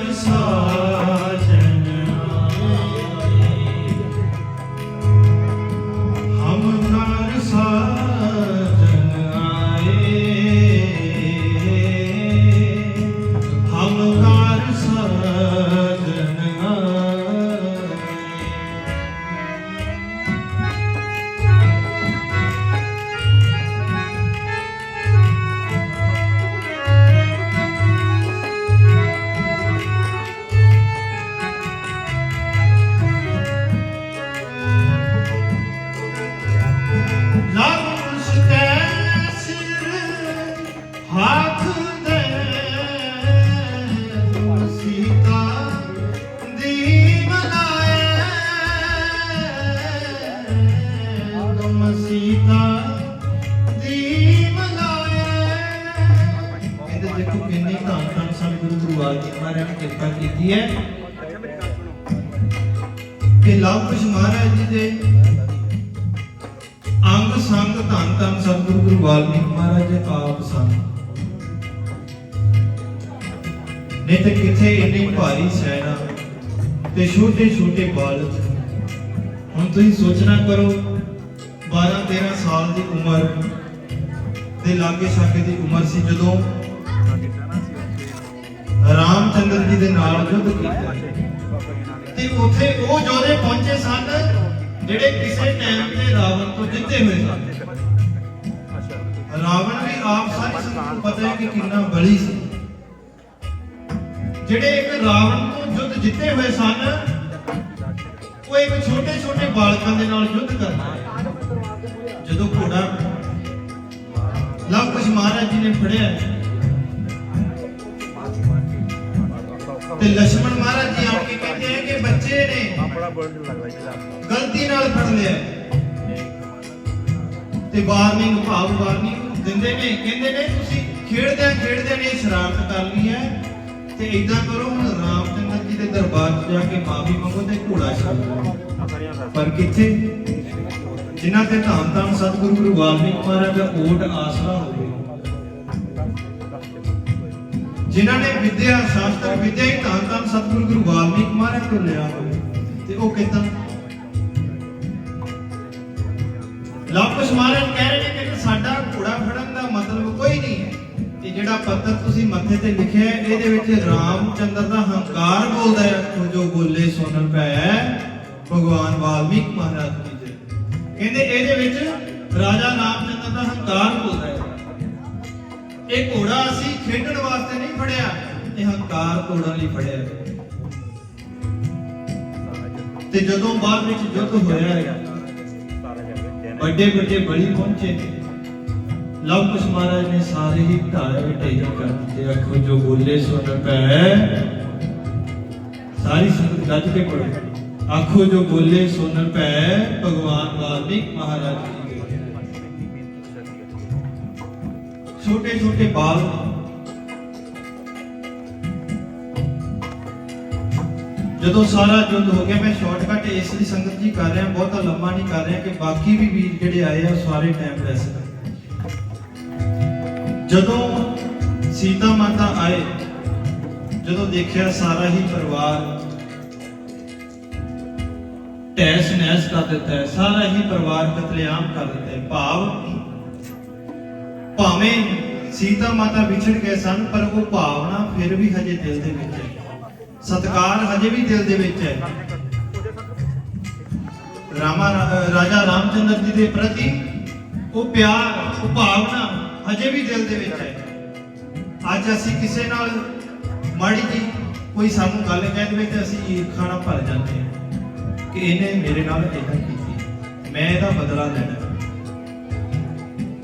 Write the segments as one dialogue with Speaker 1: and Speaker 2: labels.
Speaker 1: His. ਗੁਰੂ ਨੇ ਕਿਰਪਾ ਕੀਤੀ ਹੈ। ਕਿ ਲਵ ਕੁਸ਼ ਮਹਾਰਾਜ ਜੀ ਦੇ ਅੰਗ ਸੰਗ ਧੰਨ ਧੰਨ ਸਤਿਗੁਰੂ ਗੁਰੂ ਵਾਲਮੀਕ ਮਹਾਰਾਜ ਜੀ ਆਪ ਸਨ ਨਹੀਂ ਤੇ ਕਿਥੇ ਇੰਨੀ ਭਾਰੀ ਸੈਨਾ ਤੇ ਛੋਟੇ ਛੋਟੇ ਬਾਲਕ। ਹੁਣ ਤੁਸੀਂ ਸੋਚਣਾ ਕਰੋ 12 13 ਸਾਲ ਦੀ ਉਮਰ ਦੇ ਲਾਗੇ ਛਾਗੇ ਦੀ ਉਮਰ ਸੀ ਜਦੋਂ ਰਾਮਚੰਦਰ ਜੀ ਦੇ ਨਾਲ ਯੁੱਧ ਕੀਤਾ ਤੇ ਉੱਥੇ ਉਹ ਜੋਧੇ ਪਹੁੰਚੇ ਸਨ, ਜਿਹੜੇ ਕਿਸੇ ਟਾਈਮ ਤੇ ਰਾਵਣ ਤੋਂ ਜਿੱਤੇ ਹੋਏ ਸਨ। ਰਾਵਣ ਵੀ ਆਪ ਸਾਰੀ ਸੰਗਤ ਨੂੰ ਪਤਾ ਹੈ ਕਿ ਕਿੰਨਾ ਬਲੀ ਸੀ। ਜਿਹੜੇ ਇੱਕ ਰਾਵਣ ਤੋਂ ਯੁੱਧ ਜਿੱਤੇ ਹੋਏ ਸਨ, ਉਹ ਇੱਕ ਛੋਟੇ ਛੋਟੇ ਬਾਲਕਾਂ ਦੇ ਨਾਲ ਯੁੱਧ ਕਰਦਾ ਜਦੋਂ ਘੋੜਾ ਲਵ ਕੁਸ਼ ਮਹਾਰਾਜ ਜੀ ਨੇ ਫੜਿਆ। ਤੇ ਲక్ష్మణ ਮਹਾराज जी आपके कहते हैं कि बच्चे ने
Speaker 2: ਆਪਣਾ ਬਰਡਨ ਲੱਗ ਰਿਹਾ
Speaker 1: ਗਲਤੀ ਨਾਲ ਫੜ ਲਿਆ। ਤੇ ਵਾਰਨਿੰਗ ਭਾਵ ਵਾਰਨਿੰਗ ਦਿੰਦੇ ਨੇ। ਕਹਿੰਦੇ ਨੇ ਤੁਸੀਂ ਖੇਡਦਿਆਂ ਖੇਡਦਿਆਂ ਨੇ ਸ਼ਰਾਰਤ ਕਰ ਲਈ ਹੈ ਤੇ ਇਦਾਂ ਕਰੋ ਹੁਣ ਰਾਮ ਚੰਦਰ ਜੀ ਦੇ ਦਰਬਾਰ 'ਚ ਜਾ ਕੇ ਮਾਫੀ ਮੰਗੋ ਤੇ ਘੋੜਾ ਛੱਡ ਪਰ ਕਿੱਥੇ? ਜਿਨ੍ਹਾਂ ਤੇ ਧਾਮ ਧਾਮ ਸਤਿਗੁਰੂ ਗੁਰੂ ਵਾਲਮੀਕ ਮਹਾਰਾਜ ਦਾ ਓਟ ਆਸਰਾ ਹੋਵੇ। ਜਿਨ੍ਹਾਂ ਨੇ ਵਿਦਿਆ, ਸ਼ਾਸਤਰ, ਵਿਦਿਆ ਹੀ ਧੰਨ ਧੰਨ ਸਤਿਗੁਰੂ ਗੁਰੂ ਵਾਲਮੀਕ ਮਹਾਰਾਜ ਤੋਂ ਲਿਆ ਹੋਵੇ। ਤੇ ਉਹ ਕਿਦਾਂ ਲਾਪਸ ਮਹਾਰਾਜ ਕਹਿ ਰਹੇ ਨੇ ਕਿ ਸਾਡਾ ਘੋੜਾ ਫੜਨ ਦਾ ਮਤਲਬ ਕੋਈ ਨਹੀਂ ਹੈ। ਤੇ ਜਿਹੜਾ ਪੱਤਰ ਤੁਸੀਂ ਮੱਥੇ ਤੇ ਲਿਖਿਆ ਹੈ, ਇਹਦੇ ਵਿੱਚ ਰਾਮ ਚੰਦਰ ਦਾ ਹੰਕਾਰ ਬੋਲਦਾ ਹੈ। ਜੋ ਬੋਲੇ ਸੁਣਨ ਪਿਆ ਭਗਵਾਨ ਵਾਲਮੀਕ ਮਹਾਰਾਜ ਜੀ। ਦੇ ਕਹਿੰਦੇ ਇਹਦੇ ਵਿੱਚ ਰਾਜਾ ਰਾਮ ਚੰਦਰ ਦਾ ਹੰਕਾਰ ਬੋਲਦਾ ਇਹ ਘੋੜਾ ਅਸੀਂ ਖੇਡਣ ਵਾਸਤੇ ਨਹੀਂ ਫੜਿਆ। ਇਹ ਹੰਕਾਰ ਤੋੜਨ ਲਈ ਫੜਿਆ। ਤੇ ਜਦੋਂ ਬਾਅਦ ਵਿੱਚ ਯੁੱਧ ਹੋਇਆ ਵੱਡੇ ਵੱਡੇ ਬਲੀ ਪਹੁੰਚੇ। ਲਵ ਕੁਸ਼ ਮਹਾਰਾਜ ਨੇ ਸਾਰੇ ਹੀ ਢਾਏ ਢੇਰੀ ਕਰ ਦਿੱਤੇ। ਅੱਖੋਂ ਜੋ ਬੋਲੇ ਸੁਣ ਪੈ ਸਾਰੀ ਸੰਗਤ ਗੱਜ ਕੇ ਪੜੋ ਆਖੋ, ਜੋ ਬੋਲੇ ਸੁਣ ਪੈ ਭਗਵਾਨ ਵਾਲਮੀਕ ਮਹਾਰਾਜ ਜੀ ਦੇ ਛੋਟੇ ਛੋਟੇ ਬਾਲ ਜਦੋਂ ਸਾਰਾ ਯੁੱਧ ਹੋ ਗਿਆ, ਮੈਂ ਸ਼ਾਰਟਕਟ ਇਸ ਲਈ ਸੰਗਤ ਜੀ ਕਰ ਰਿਹਾ, ਬਹੁਤਾ ਲੰਮਾ ਨਹੀਂ ਕਰ ਰਿਹਾ ਕਿ ਬਾਕੀ ਵੀ ਵੀਰ ਜਿਹੜੇ ਆਏ ਆ, ਉਹ ਸਾਰੇ ਟਾਈਮ ਲੈ ਸਕਣ ਜਦੋਂ ਸੀਤਾ ਮਾਤਾ ਆਏ, ਜਦੋਂ ਦੇਖਿਆ ਸਾਰਾ ਹੀ ਪਰਿਵਾਰ ਟੈਸ ਨੈਸ ਕਰ ਦਿੱਤਾ ਹੈ, ਸਾਰਾ ਹੀ ਪਰਿਵਾਰ ਕਤਲੇਆਮ ਕਰ ਦਿੱਤਾ ਹੈ, ਭਾਵ ਭਾਵੇਂ ਸੀਤਾ ਮਾਤਾ ਵਿਛੜ ਗਏ ਸਨ, ਪਰ ਉਹ ਭਾਵਨਾ ਫਿਰ ਵੀ ਹਜੇ ਦਿਲ ਦੇ ਵਿੱਚ ਹੈ। ਸਤਕਾਰ ਹਜੇ ਵੀ ਦਿਲ ਦੇ ਵਿੱਚ ਹੈ। ਰਾਮਾ, ਰਾਜਾ ਰਾਮਚੰਦਰ ਜੀ ਦੇ ਪ੍ਰਤੀ ਉਹ ਪਿਆਰ, ਉਹ ਭਾਵਨਾ ਹਜੇ ਵੀ ਦਿਲ ਦੇ ਵਿੱਚ ਹੈ। ਅੱਜ ਅਸੀਂ ਕਿਸੇ ਨਾਲ ਮਾੜੀ ਜੀ ਕੋਈ ਸਾਨੂੰ ਗੱਲ ਕਹਿ ਦੇਵੇ ਤੇ ਅਸੀਂ ਈਰਖਾ ਨਾਲ ਭਰ ਜਾਂਦੇ ਹਾਂ ਕਿ ਇਹਨੇ ਮੇਰੇ ਨਾਲ ਇਦਾਂ ਕੀਤੀ ਮੈਂ ਇਹਦਾ ਬਦਲਾ ਲੈਣਾ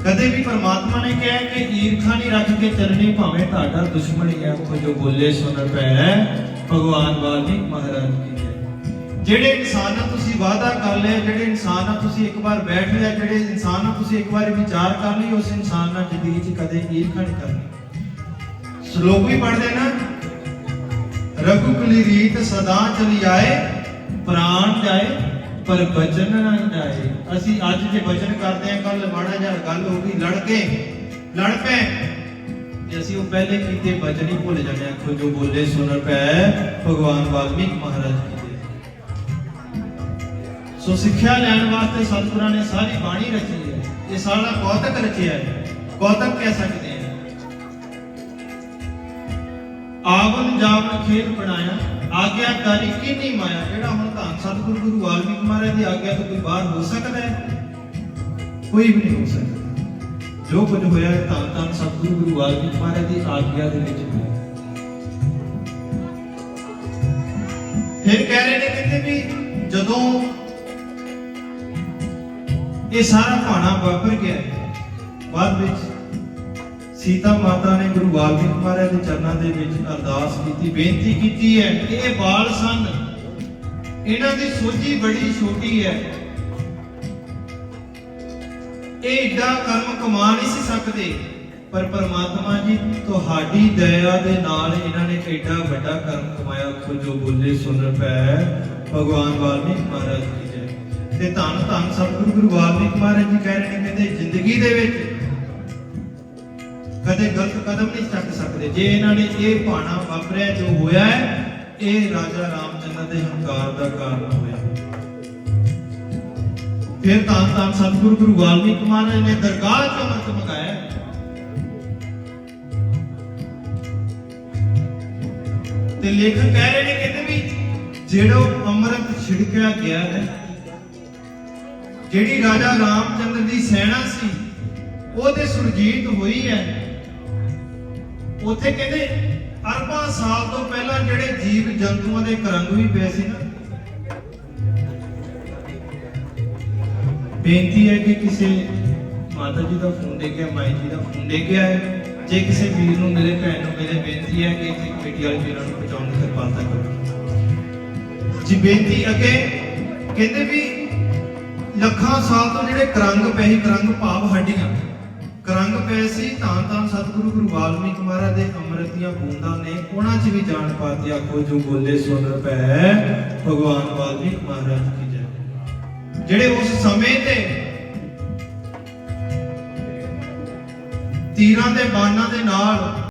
Speaker 1: ਕਦੇ ਵੀ ਪਰਮਾਤਮਾ ਨੇ ਕਿਹਾ ਕਿ ਈਰਖਾ ਨਹੀਂ ਰੱਖ ਕੇ ਚੱਲਣੀ ਭਾਵੇਂ ਤੁਹਾਡਾ ਦੁਸ਼ਮਣ ਹੀ ਹੈ, ਉਹ ਜੋ ਬੋਲੇ ਸੁਣ ਪੈ ਭਗਵਾਨ ਵਾਲਮੀਕ ਮਹਾਰਾਜ ਕੀ ਜੈ। ਜਿਹੜੇ ਇਨਸਾਨ ਨਾਲ ਤੁਸੀਂ ਵਾਅਦਾ ਕਰ ਲਿਆ ਜਿਹੜੇ ਇਨਸਾਨ ਨਾਲ ਤੁਸੀਂ ਇੱਕ ਵਾਰ ਬੈਠ ਲਿਆ, ਜਿਹੜੇ ਇਨਸਾਨ ਨਾਲ ਤੁਸੀਂ ਇੱਕ ਵਾਰ ਵਿਚਾਰ ਕਰ ਲਈ, ਉਸ ਇਨਸਾਨ ਨਾਲ ਜ਼ਿੰਦਗੀ 'ਚ ਕਦੇ ਈਰਖਾ ਨਹੀਂ ਕਰਨੀ। ਸ਼ਲੋਕ ਵੀ ਪੜ੍ਹਦੇ ਨਾ, ਰਘੁਕਲੀ ਰੀਤ ਸਦਾ ਚਲੀ ਆਏ ਪ੍ਰਾਣ ਜਾਏ ਪਰ ਬਚਨ ਨਾ ਜਾਏ ਅਸੀਂ ਅੱਜ ਜੇ ਬਚਨ ਕਰਦੇ ਹਾਂ ਕੱਲ ਮਾੜਾ ਜਿਹਾ ਗੱਲ ਹੋ ਗਈ ਲੜ ਕੇ ਲੜ ਪਏ ਤੇ ਅਸੀਂ ਉਹ ਪਹਿਲੇ ਕੀਤੇ ਬਚਨ ਹੀ ਭੁੱਲ ਜਾਂਦੇ ਹਾਂ ਆਖੋ ਜੋ ਬੋਲੇ ਸੁਣ ਪੈ ਭਗਵਾਨ ਵਾਲਮੀਕ ਮਹਾਰਾਜ ਜੀ ਦੇ ਸੋ ਸਿੱਖਿਆ ਲੈਣ ਵਾਸਤੇ ਸਤਿਗੁਰਾਂ ਨੇ ਸਾਰੀ ਬਾਣੀ ਰਚੀ ਹੈ ਇਹ ਸਾਰਾ ਕੌਤਕ ਰਚਿਆ ਹੈ ਕੌਤਕ ਕਹਿ ਸਕਦੇ ਹਾਂ ਆਵਨ ਜਾਵਨ ਖੇਲ ਬਣਾਇਆ ਆਗਿਆਕਾਰੀ ਕੀਨੀ ਮਾਇਆ, ਜਿਹੜਾ ਹੁਣ ਧੰਨ ਸਤਿਗੁਰੂ ਗੁਰੂ ਵਾਲਮੀਕ ਮਹਾਰਾਜ ਦੀ ਆਗਿਆ ਤੋਂ ਕੋਈ ਬਾਹਰ ਹੋ ਸਕਦਾ ਹੈ? ਕੋਈ ਵੀ ਨਹੀਂ ਹੋ ਸਕਦਾ। ਜੋ ਕੁਝ ਹੋਇਆ ਹੈ ਧੰਨ ਧੰਨ ਸਤਿਗੁਰੂ ਗੁਰੂ ਵਾਲਮੀਕ ਮਹਾਰਾਜ ਦੀ ਆਗਿਆ ਦੇ ਵਿੱਚ ਹੋਇਆ ਫਿਰ ਕਹਿ ਰਹੇ ਨੇ ਕਹਿੰਦੇ ਵੀ ਜਦੋਂ ਇਹ ਸਾਰਾ ਭਾਣਾ ਵਾਪਰ ਗਿਆ, ਬਾਅਦ ਵਿੱਚ ਸੀਤਾ ਮਾਤਾ ਨੇ ਗੁਰੂ ਵਾਲਮੀਕ ਮਹਾਰਾਜ ਦੇ ਚਰਨਾਂ ਦੇ ਵਿੱਚ ਅਰਦਾਸ ਕੀਤੀ, ਬੇਨਤੀ ਕੀਤੀ ਹੈ ਕਿ ਇਹ ਬਾਲ ਸਨ, ਇਹਨਾਂ ਦੀ ਸੋਝੀ ਬੜੀ ਛੋਟੀ ਹੈ। ਇਹ ਏਡਾ ਕਰਮ ਕਮਾ ਨਹੀਂ ਸੀ ਸਕਦੇ, ਪਰ ਪਰਮਾਤਮਾ ਜੀ, ਤੁਹਾਡੀ ਦਇਆ ਦੇ ਨਾਲ ਇਹਨਾਂ ਨੇ ਏਡਾ ਵੱਡਾ ਕਰਮ ਕਮਾਇਆ। ਖੋ ਜੋ ਬੋਲੇ ਸੁਣ ਪੈ ਭਗਵਾਨ ਵਾਲਮੀਕ ਮਹਾਰਾਜ ਜੀ। ਤੇ ਧੰਨ ਧੰਨ ਸਤਿਗੁਰੂ ਗੁਰੂ ਵਾਲਮੀਕ ਮਹਾਰਾਜ ਜੀ ਕਹਿ ਰਹੇ ਨੇ ਕਹਿੰਦੇ ਜ਼ਿੰਦਗੀ ਦੇ ਵਿੱਚ ਕਦੇ ਗਲਤ ਕਦਮ ਨਹੀਂ ਚੱਕ ਸਕਦੇ। ਜੇ ਇਹਨਾਂ ਨੇ ਇਹ ਭਾਣਾ ਵਾਪਰਿਆ, ਜੋ ਹੋਇਆ ਹੈ, ਇਹ ਰਾਜਾ ਰਾਮਚੰਦਰ ਦੇ ਹੰਕਾਰ ਦਾ ਕਾਰਨ ਹੋਇਆ। ਫਿਰ ਤਾਂ ਤਾਂ ਸਤਿਗੁਰੂ ਗੁਰੂ ਵਾਲਮੀਕ ਮਹਾਰਾਜ ਨੇ ਦਰਗਾਹ ਚ ਅੰਮ੍ਰਿਤ ਮੰਗਾਇਆ। ਤੇ ਲੇਖਕ ਕਹਿ ਰਹੇ ਨੇ ਕਹਿੰਦੇ ਵੀ ਜਿਹੜਾ ਅੰਮ੍ਰਿਤ ਛਿੜਕਿਆ ਗਿਆ ਹੈ, ਜਿਹੜੀ ਰਾਜਾ ਰਾਮਚੰਦਰ ਦੀ ਸੈਨਾ ਸੀ, ਉਹਦੇ ਸੁਰਜੀਤ ਹੋਈ ਹੈ। ਉੱਥੇ ਕਹਿੰਦੇ ਅਰਬਾਂ ਸਾਲ ਤੋਂ ਪਹਿਲਾਂ ਜਿਹੜੇ ਜੀਵ ਜੰਤੂਆਂ ਦੇ ਕਰੰਗ ਪਏ ਸੀ ਨਾ। ਬੇਨਤੀ ਹੈ ਕਿ ਕਿਸੇ ਮਾਤਾ ਜੀ ਦਾ ਫੋਨ ਦੇ ਕੇ, ਮਾਈ ਜੀ ਦਾ ਫੋਨ ਦੇ ਕੇ ਆਏ। ਜੇ ਕਿਸੇ ਵੀਰ ਨੂੰ, ਮੇਰੇ ਭੈਣ ਨੂੰ ਮੇਰੇ ਬੇਨਤੀ ਹੈ ਕਿ ਇੱਥੇ ਕਮੇਟੀ ਵਾਲੇ ਵੀਰਾਂ ਨੂੰ ਪਹੁੰਚਾਉਣ ਦੀ ਕਿਰਪਾਲਤਾ ਕਰੋ। ਜੀ, ਬੇਨਤੀ ਅੱਗੇ ਕਹਿੰਦੇ ਵੀ ਲੱਖਾਂ ਸਾਲ ਤੋਂ ਜਿਹੜੇ ਕਰੰਗ ਪਏ ਸੀ, ਕਰੰਗ ਭਾਵ ਹੱਡੀਆਂ। ਕਰੰਗ ਪਏ ਸੀ, ਤਾਂ ਤਾਂ ਸਤਿਗੁਰੂ ਗੁਰੂ ਵਾਲਮੀਕ ਮਹਾਰਾਜ ਦੇ ਅੰਮ੍ਰਿਤ ਦੀਆਂ ਬੂੰਦਾਂ ਨੇ ਉਹਨਾਂ 'ਚ ਵੀ ਜਾਣ ਪਾਤੀ ਆਖੋ ਜੋ ਬੋਲੇ ਸੁਣ ਪੈ, ਭਗਵਾਨ ਵਾਲਮੀਕ ਮਹਾਰਾਜ ਕੀ ਜੈ। ਜਿਹੜੇ ਉਸ ਸਮੇਂ ਤੇ ਤੀਰਾਂ ਦੇ ਬਾਣਾਂ ਦੇ ਨਾਲ